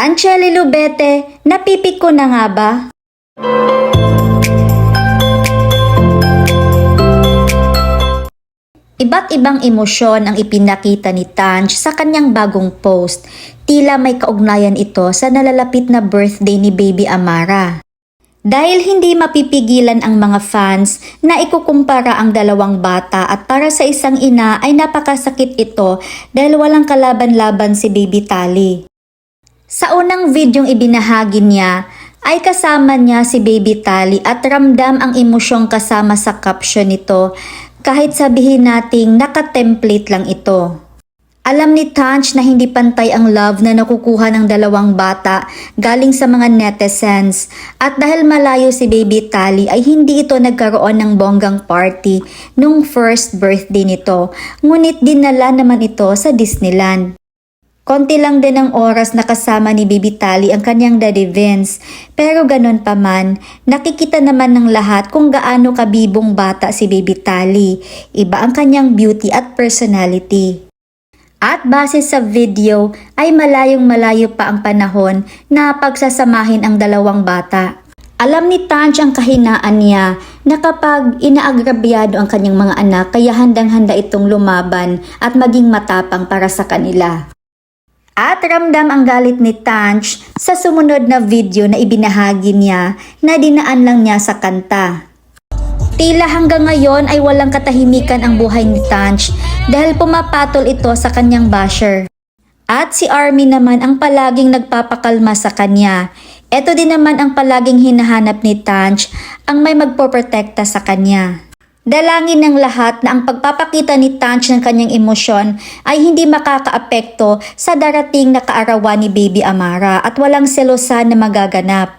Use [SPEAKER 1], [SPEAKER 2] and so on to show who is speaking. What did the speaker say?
[SPEAKER 1] Tanchelli Lubete, napipik ko na nga ba? Iba't ibang emosyon ang ipinakita ni Tanch sa kanyang bagong post. Tila may kaugnayan ito sa nalalapit na birthday ni Baby Amara. Dahil hindi mapipigilan ang mga fans na ikukumpara ang dalawang bata at para sa isang ina ay napakasakit ito dahil walang kalaban-laban si Baby Tali. Sa unang videong ibinahagi niya ay kasama niya si Baby Tali at ramdam ang emosyong kasama sa caption nito kahit sabihin nating naka-template lang ito. Alam ni Tanch na hindi pantay ang love na nakukuha ng dalawang bata galing sa mga netizens at dahil malayo si Baby Tali ay hindi ito nagkaroon ng bonggang party nung first birthday nito ngunit dinala naman ito sa Disneyland. Konti lang din ang oras na kasama ni Baby Tali ang kanyang daddy Vince. Pero ganon pa man, nakikita naman ng lahat kung gaano kabibong bata si Baby Tali. Iba ang kanyang beauty at personality. At base sa video ay malayong malayo pa ang panahon na pagsasamahin ang dalawang bata. Alam ni Tanch ang kahinaan niya na kapag inaagrabyado ang kanyang mga anak kaya handang-handa itong lumaban at maging matapang para sa kanila. At ramdam ang galit ni Tanch sa sumunod na video na ibinahagi niya na dinaan lang niya sa kanta. Tila hanggang ngayon ay walang katahimikan ang buhay ni Tanch dahil pumapatol ito sa kanyang basher. At si Army naman ang palaging nagpapakalma sa kanya. Ito din naman ang palaging hinahanap ni Tanch ang may magpoprotekta sa kanya. Dalangin ng lahat na ang pagpapakita ni Tanch ng kanyang emosyon ay hindi makakaapekto sa darating na kaarawan ni Baby Amara at walang selosan na magaganap.